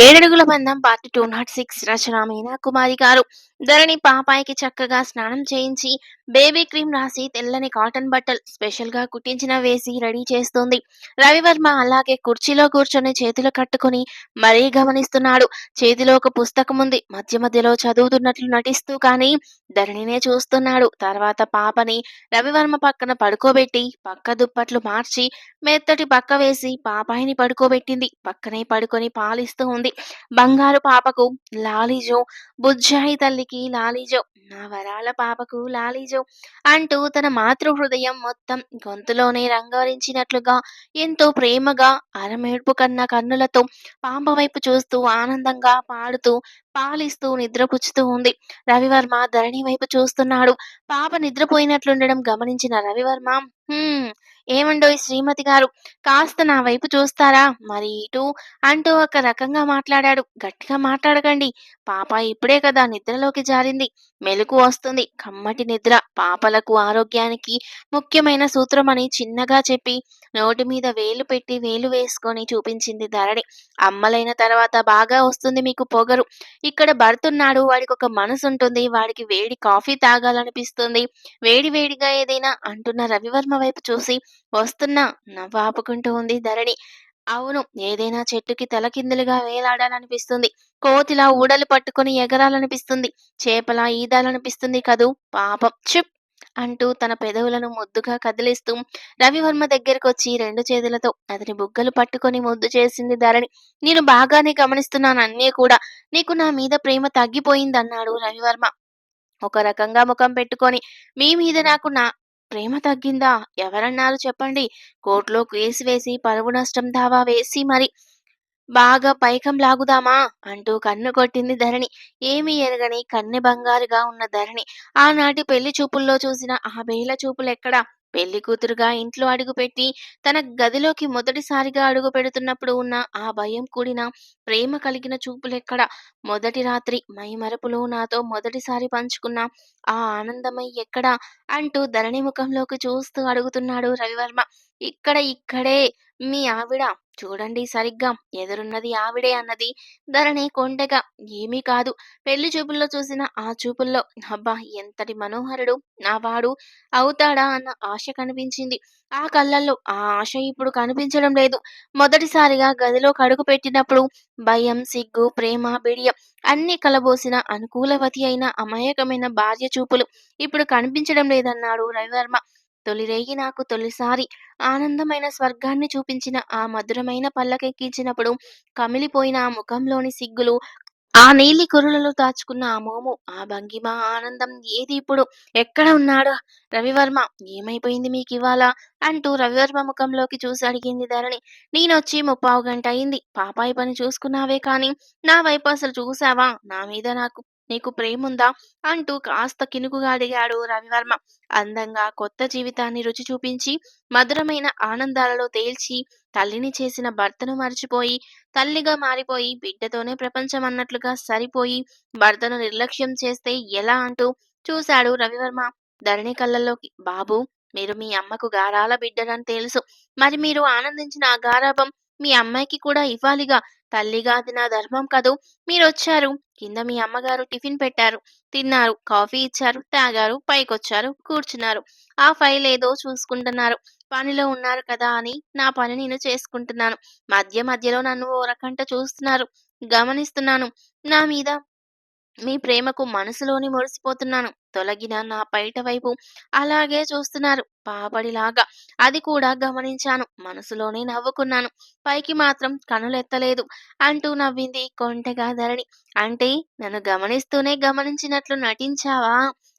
ఏడడుగుల బంధం part two naught six Rachana Meena Kumari గారు. ధరణి పాపాయికి చక్కగా స్నానం చేయించి బేబీ క్రీమ్ రాసి తెల్లని కాటన్ బట్టలు స్పెషల్గా కుట్టించిన వేసి రెడీ చేస్తుంది. రవివర్మ అలాగే కుర్చీలో కూర్చొని చేతులు కట్టుకుని మరీ గమనిస్తున్నాడు. చేతిలో ఒక పుస్తకం ఉంది మధ్య మధ్యలో చదువుతున్నట్లు నటిస్తూ కానీ ధరణినే చూస్తున్నాడు. తర్వాత పాపని రవివర్మ పక్కన పడుకోబెట్టి పక్క దుప్పట్లు మార్చి మెత్తటి పక్క వేసి పాపాయిని పడుకోబెట్టింది. పక్కనే పడుకొని పాలిస్తూ ఉంది. బంగారు పాపకు లాలీజో బుజ్జాయి తల్లికి లాలీజో నా వరాల పాపకు లాలీజో అంటూ తన మాతృ హృదయం మొత్తం గొంతులోనే రంగరించినట్లుగా ఎంతో ప్రేమగా అరమేడ్పు కన్న కన్నులతో పాప వైపు చూస్తూ ఆనందంగా పాడుతూ పాలిస్తూ నిద్రపుచ్చుతూ ఉంది. రవివర్మ ధరణి వైపు చూస్తున్నాడు. పాప నిద్రపోయినట్లుండడం గమనించిన రవివర్మ "హ్మ్, ఏమండోయ్ శ్రీమతి గారు? కాస్త నా వైపు చూస్తారా? మరి ఇటు అంటూ ఒక రకంగా మాట్లాడాడు. గట్టిగా మాట్లాడకండి. పాప ఇప్పుడే కదా నిద్రలోకి జారింది. మెలకు వస్తుంది. కమ్మటి నిద్ర. పాపలకు ఆరోగ్యానికి ముఖ్యమైన సూత్రమని చిన్నగా చెప్పి నోటి మీద వేలు పెట్టి వేలు వేసుకొని చూపించింది ధరణి. అమ్మలైన తర్వాత బాగా వస్తుంది మీకు పొగరు. ఇక్కడ భర్తున్నాడు. వాడికి ఒక మనసు ఉంటుంది. వాడికి వేడి కాఫీ తాగాలనిపిస్తుంది. వేడి వేడిగా ఏదైనా అంటున్న రవివర్మ వైపు చూసి వస్తున్నా నవ్వు ఆపుకుంటూ ఉంది ధరణి. అవును ఏదైనా చెట్టుకి తలకిందులుగా వేలాడాలనిపిస్తుంది. కోతిలా ఊడలు పట్టుకొని ఎగరాలనిపిస్తుంది. చేపలా ఈదాలనిపిస్తుంది కదూ పాపం. చిప్ అంటూ తన పెదవులను ముద్దుగా కదిలిస్తూ రవివర్మ దగ్గరకు వచ్చి రెండు చేతులతో అతని బుగ్గలు పట్టుకొని ముద్దు చేసింది ధరణి. నేను బాగానే గమనిస్తున్నాను అన్నీ కూడా. నీకు నా మీద ప్రేమ తగ్గిపోయిందన్నాడు రవివర్మ. ఒక రకంగా ముఖం పెట్టుకొని మీ మీద నాకు నా ప్రేమ తగ్గిందా? ఎవరన్నారు చెప్పండి. కోర్టులో కేసు వేసి పరువు నష్టం దావా వేసి మరి బాగా పైకం లాగుదామా? అంటూ కన్ను కొట్టింది ధరణి. ఏమీ ఎరగని కన్నె బంగారుగా ఉన్న ధరణి. ఆనాటి పెళ్ళి చూపుల్లో చూసిన ఆ బేల చూపులెక్కడా? పెళ్ళి కూతురుగా ఇంట్లో అడుగుపెట్టి తన గదిలోకి మొదటిసారిగా అడుగు పెడుతున్నప్పుడు ఉన్న ఆ భయం కూడిన ప్రేమ కలిగిన చూపులెక్కడ? మొదటి రాత్రి మైమరపులో నాతో మొదటిసారి పంచుకున్న ఆ ఆనందమై ఎక్కడా? అంటూ ధరణి ముఖంలోకి చూస్తూ అడుగుతున్నాడు రవివర్మ. ఇక్కడ ఇక్కడే మీ ఆవిడ. చూడండి సరిగ్గా ఎదురున్నది ఆవిడే అన్నది. ధరణి కొంటెగా ఏమీ కాదు. పెళ్ళి చూపుల్లో చూసిన ఆ చూపుల్లో అబ్బా ఎంతటి మనోహరుడు నా వాడు అవుతాడా అన్న ఆశ కనిపించింది. ఆ కళ్ళల్లో ఆ ఆశ ఇప్పుడు కనిపించడం లేదు. మొదటిసారిగా గదిలో కడుగు పెట్టినప్పుడు భయం సిగ్గు ప్రేమ బిడియం అన్ని కలబోసిన అనుకూలవతి అయిన అమాయకమైన భార్య చూపులు ఇప్పుడు కనిపించడం లేదన్నాడు రవివర్మ. తొలిరేగి నాకు తొలిసారి ఆనందమైన స్వర్గాన్ని చూపించిన ఆ మధురమైన పల్లకెక్కించినప్పుడు కమిలిపోయిన ఆ ముఖంలోని సిగ్గులు ఆ నీలి కురులలో దాచుకున్న ఆ మోము ఆ భంగిమ ఆనందం ఏది ఇప్పుడు? ఎక్కడ ఉన్నాడు రవివర్మ? ఏమైపోయింది మీకు ఇవాళ? అంటూ రవివర్మ ముఖంలోకి చూసి అడిగింది ధరణి. నేనొచ్చి ముప్పావు గంట అయింది. పాపాయి పని చూసుకున్నావే కాని నా వైపు అసలు చూసావా నా మీద నాకు నీకు ప్రేముందా? అంటూ కాస్త కినుకుగా అడిగాడు రవివర్మ. అందంగా కొత్త జీవితాన్ని రుచి చూపించి మధురమైన ఆనందాలలో తేల్చి తల్లిని చేసిన భర్తను మర్చిపోయి తల్లిగా మారిపోయి బిడ్డతోనే ప్రపంచం అన్నట్లుగా సరిపోయి భర్తను నిర్లక్ష్యం చేస్తే ఎలా అంటూ చూశాడు రవివర్మ. ధరణి కళ్ళల్లోకి బాబు మీరు మీ అమ్మకు గారాల బిడ్డనని తెలుసు. మరి మీరు ఆనందించిన ఆ గారాభం మీ అమ్మాయికి కూడా ఇవ్వాలిగా. తల్లిగా అది నా ధర్మం కదూ. మీరొచ్చారు. కింద మీ అమ్మగారు టిఫిన్ పెట్టారు. తిన్నారు. కాఫీ ఇచ్చారు. తాగారు. పైకొచ్చారు. కూర్చున్నారు. ఆ ఫైల్ ఏదో చూసుకుంటున్నారు. పనిలో ఉన్నారు కదా అని నా పని నేను చేసుకుంటున్నాను. మధ్య మధ్యలో నన్ను ఓ రకంట చూస్తున్నారు. గమనిస్తున్నాను. నా మీద మీ ప్రేమకు మనసులోని మురిసిపోతున్నాను. తొలగిన నా బయట వైపు అలాగే చూస్తున్నారు. పాపడిలాగా అది కూడా గమనించాను. మనసులోనే నవ్వుకున్నాను. పైకి మాత్రం కనులెత్తలేదు. అంటూ నవ్వింది కొంటగా ధరణి అంటే నన్ను గమనిస్తూనే గమనించినట్లు నటించావా?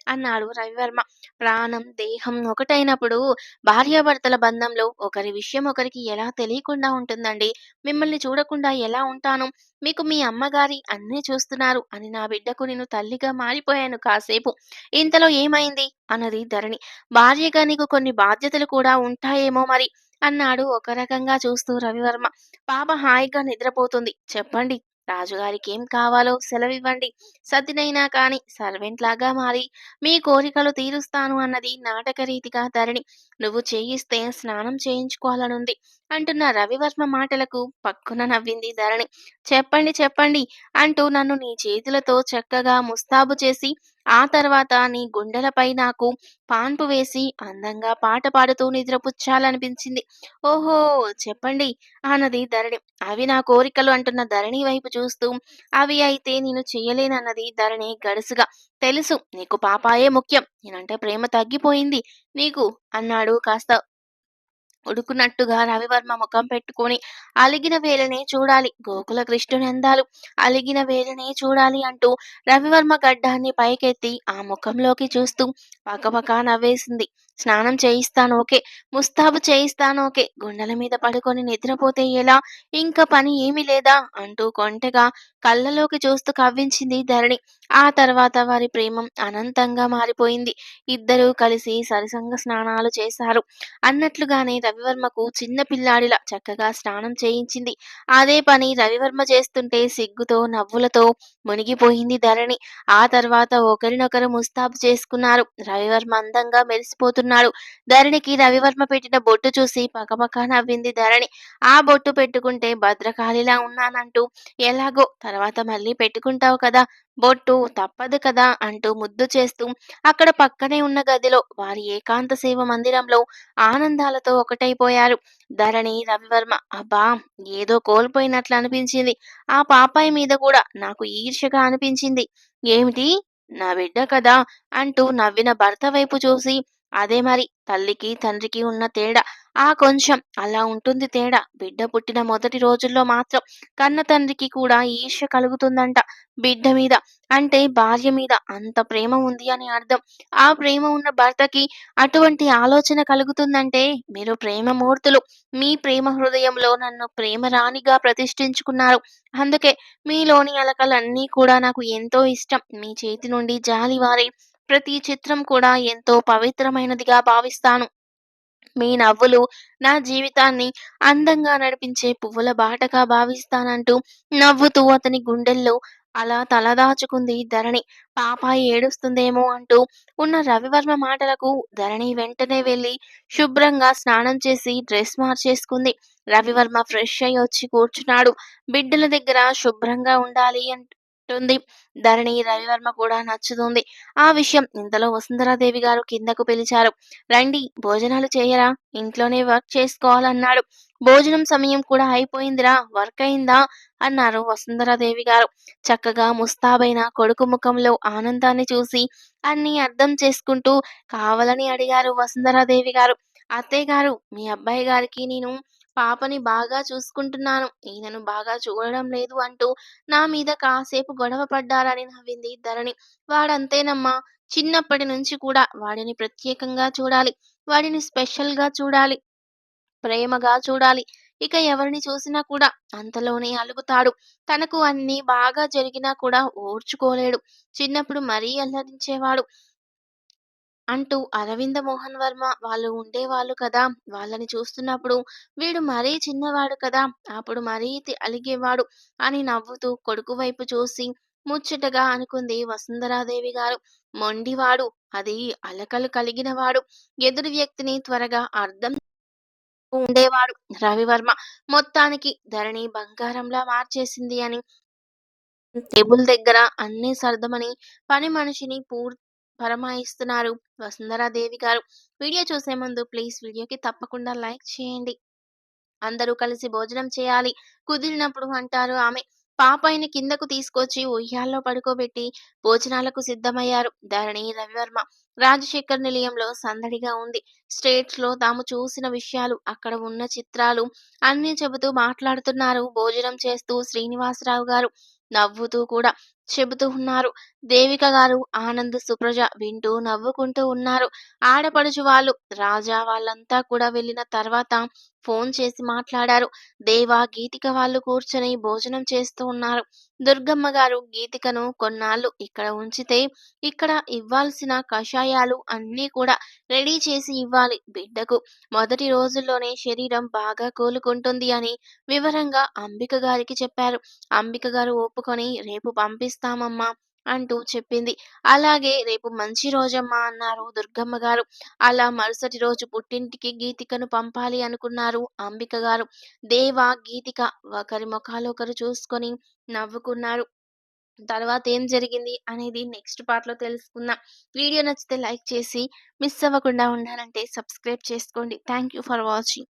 అన్నాడు రవివర్మ. ప్రాణం దేహం ఒకటైనప్పుడు భార్యాభర్తల బంధంలో ఒకరి విషయం ఒకరికి ఎలా తెలియకుండా ఉంటుందండి? మిమ్మల్ని చూడకుండా ఎలా ఉంటాను? మీకు మీ అమ్మగారి అన్నీ చూస్తున్నారు అని నా బిడ్డకు నేను తల్లిగా మారిపోయాను కాసేపు. ఇంతలో ఏమైంది? అన్నది ధరణి. భార్యగా నీకు కొన్ని బాధ్యతలు కూడా ఉంటాయేమో మరి అన్నాడు ఒక రకంగా చూస్తూ రవివర్మ. పాప హాయిగా నిద్రపోతుంది. చెప్పండి రాజుగారికి ఏం కావాలో సెలవివ్వండి. సతినైనా కాని సర్వెంట్ లాగా మారి మీ కోరికలు తీరుస్తాను అన్నది నాటక రీతిగా ధరణి. నువ్వు చేయిస్తే స్నానం చేయించుకోవాలనుంది అంటున్న రవివర్మ మాటలకు పక్కున నవ్వింది ధరణి. చెప్పండి చెప్పండి అంటూ నన్ను నీ చేతులతో చక్కగా ముస్తాబు చేసి ఆ తర్వాత నీ గుండెలపై నాకు పాన్పు వేసి అందంగా పాట పాడుతూ నిద్రపుచ్చాలనిపించింది. ఓహో చెప్పండి అన్నది ధరణి. అవి నా కోరికలు అంటున్న ధరణి వైపు చూస్తూ అవి అయితే నేను చేయలేనన్నది ధరణి గడుసుగా. తెలుసు. నీకు పాపాయే ముఖ్యం. నేనంటే ప్రేమ తగ్గిపోయింది. నీకు అన్నాడు కాస్త ఉడుకున్నట్టుగా రవివర్మ ముఖం పెట్టుకొని అలిగిన వేలనే చూడాలి. గోకుల కృష్ణుని అందాలు అలిగిన వేలనే చూడాలి అంటూ రవివర్మ గడ్డాన్ని పైకెత్తి ఆ ముఖంలోకి చూస్తూ పక్కపక్క నవ్వేసింది. స్నానం చేయిస్తాను ఓకే. ముస్తాబు చేయిస్తాను ఓకే. గుండెల మీద పడుకొని నిద్రపోతే ఎలా? ఇంకా పని ఏమీ లేదా? అంటూ కొంటెగా కళ్ళలోకి చూస్తూ కవ్వించింది ధరణి. ఆ తర్వాత వారి ప్రేమం అనంతంగా మారిపోయింది. ఇద్దరూ కలిసి సరిసంగ స్నానాలు చేశారు. అన్నట్లుగానే రవివర్మకు చిన్న పిల్లాడిలా చక్కగా స్నానం చేయించింది. అదే పని రవివర్మ చేస్తుంటే సిగ్గుతో నవ్వులతో మునిగిపోయింది ధరణి. ఆ తర్వాత ఒకరినొకరు ముస్తాబు చేసుకున్నారు. రవివర్మ అందంగా మెరిసిపోతున్నాడు. ధరణికి రవివర్మ పెట్టిన బొట్టు చూసి పకపక నవ్వింది ధరణి. ఆ బొట్టు పెట్టుకుంటే భద్రకాళిలా ఉన్నానంటూ ఎలాగో తర్వాత మళ్ళీ పెట్టుకుంటావు కదా బొట్టు తప్పదు కదా అంటూ ముద్దు చేస్తూ అక్కడ పక్కనే ఉన్న గదిలో వారి ఏకాంత సేవ మందిరంలో ఆనందాలతో ఒకటైపోయారు. ధరణి రవివర్మ అబ్బా! ఏదో కోల్పోయినట్లు అనిపించింది. ఆ పాపాయి మీద కూడా నాకు ఈర్షగా అనిపించింది. ఏమిటి? నా బిడ్డ కదా అంటూ నవ్విన భర్త వైపు చూసి అదే మరి తల్లికి తండ్రికి ఉన్న తేడా. ఆ కొంచెం అలా ఉంటుంది తేడా. బిడ్డ పుట్టిన మొదటి రోజుల్లో మాత్రం కన్న తండ్రికి కూడా ఈర్ష్య కలుగుతుందంట బిడ్డ మీద. అంటే భార్య మీద అంత ప్రేమ ఉంది అని అర్థం. ఆ ప్రేమ ఉన్న భర్తకి అటువంటి ఆలోచన కలుగుతుందంటే మీరు ప్రేమమూర్తులు. మీ ప్రేమ హృదయంలో నన్ను ప్రేమ రాణిగా ప్రతిష్ఠించుకున్నారు. అందుకే మీలోని అలకలన్నీ కూడా నాకు ఎంతో ఇష్టం. మీ చేతి నుండి జాలివారే ప్రతి చిత్రం కూడా ఎంతో పవిత్రమైనదిగా భావిస్తాను. మీ నవ్వులు నా జీవితాన్ని అందంగా నడిపించే పువ్వుల బాటగా భావిస్తానంటూ నవ్వుతూ అతని గుండెల్లో అలా తలదాచుకుంది ధరణి. పాప ఏడుస్తుందేమో అంటూ ఉన్న రవివర్మ మాటలకు ధరణి వెంటనే వెళ్ళి శుభ్రంగా స్నానం చేసి డ్రెస్ మార్చేసుకుంది. రవివర్మ ఫ్రెష్ అయ్యి వచ్చి కూర్చున్నాడు. బిడ్డల దగ్గర శుభ్రంగా ఉండాలి అంటుంది ధరణి రవివర్మ కూడా నచ్చుతుంది. ఆ విషయం ఇంతలో వసుంధరాదేవి గారు కిందకు పిలిచారు. రండి భోజనాలు చేయరా? ఇంట్లోనే వర్క్ చేసుకోవాలన్నాడు. భోజనం సమయం కూడా అయిపోయిందిరా వర్క్ అయిందా? అన్నారు వసుంధరాదేవి గారు. చక్కగా ముస్తాబైన కొడుకు ముఖంలో ఆనందాన్ని చూసి అన్ని అర్థం చేసుకుంటూ కావాలని అడిగారు వసుంధరాదేవి గారు. అత్తయ్య గారు మీ అబ్బాయి గారికి నేను పాపని బాగా చూసుకుంటున్నాను. ఈయనను బాగా చూడడం లేదు అంటూ నా మీద కాసేపు గొడవ పడ్డారని నవ్వింది ధరణి. వాడంతేనమ్మా చిన్నప్పటి నుంచి కూడా వాడిని ప్రత్యేకంగా చూడాలి. వాడిని స్పెషల్గా చూడాలి. ప్రేమగా చూడాలి. ఇక ఎవరిని చూసినా కూడా అంతలోనే అలుగుతాడు. తనకు అన్ని బాగా జరిగినా కూడా ఓర్చుకోలేడు. చిన్నప్పుడు మరీ అల్లరించేవాడు. అంటూ అరవింద మోహన్ వర్మ వాళ్ళు ఉండేవాళ్ళు కదా. వాళ్ళని చూస్తున్నప్పుడు వీడు మరీ చిన్నవాడు కదా. అప్పుడు మరీ తి- అలిగేవాడు అని నవ్వుతూ కొడుకు వైపు చూసి ముచ్చటగా అనుకుంది వసుంధరాదేవి గారు. మొండివాడు అది అలకలు కలిగినవాడు. ఎదురు వ్యక్తిని త్వరగా అర్థం ఉండేవాడు. రవివర్మ మొత్తానికి ధరణి బంగారంలా మార్చేసింది అని. టేబుల్ దగ్గర అన్నీ సర్దమని పని మనిషిని పూర్తి పరమాయిస్తున్నారు. వసుంధరాదేవి గారు వీడియో చూసే ముందు ప్లీజ్ వీడియోకి తప్పకుండా లైక్ చేయండి. అందరూ కలిసి భోజనం చేయాలి. కుదిరినప్పుడు అంటారు ఆమె పాపాయిని కిందకు తీసుకొచ్చి ఉయ్యాల్లో పడుకోబెట్టి భోజనాలకు సిద్ధమయ్యారు. ధరణి రవివర్మ రాజశేఖర్ నిలయంలో సందడిగా ఉంది. స్టేట్స్లో తాము చూసిన విషయాలు అక్కడ ఉన్న చిత్రాలు అన్ని చెబుతూ మాట్లాడుతున్నారు. భోజనం చేస్తూ శ్రీనివాసరావు గారు నవ్వుతూ కూడా చెబుతూ ఉన్నారు. దేవిక గారు ఆనంద్ సుప్రజ వింటూ నవ్వుకుంటూ ఉన్నారు. ఆడపడుచు వాళ్ళు రాజా వాళ్ళంతా కూడా వెళ్ళిన తర్వాత ఫోన్ చేసి మాట్లాడారు. దేవా గీతిక వాళ్ళు కూర్చొని భోజనం చేస్తూ ఉన్నారు. దుర్గమ్మ గారు గీతికను కొన్నాళ్ళు ఇక్కడ ఉంచితే ఇక్కడ ఇవ్వాల్సిన కషాయాలు అన్నీ కూడా రెడీ చేసి ఇవ్వాలి బిడ్డకు. మొదటి రోజుల్లోనే శరీరం బాగా కోలుకుంటుంది అని వివరంగా అంబిక గారికి చెప్పారు. అంబిక గారు చెప్పుకొని రేపు పంపిస్తామమ్మా అంటూ చెప్పింది. అలాగే రేపు మంచి రోజమ్మా అన్నారు దుర్గమ్మ గారు. అలా మరుసటి రోజు పుట్టింటికి గీతికను పంపాలి అనుకున్నారు అంబిక గారు. దేవ, గీతిక ఒకరి మొఖాలొకరు చూసుకొని నవ్వుకున్నారు. తర్వాత ఏం జరిగింది అనేది నెక్స్ట్ పార్ట్‌లో తెలుసుకుందాం. వీడియో నచ్చితే లైక్ చేసి మిస్ అవ్వకుండా ఉండాలంటే సబ్స్క్రైబ్ చేసుకోండి. Thank you for watching.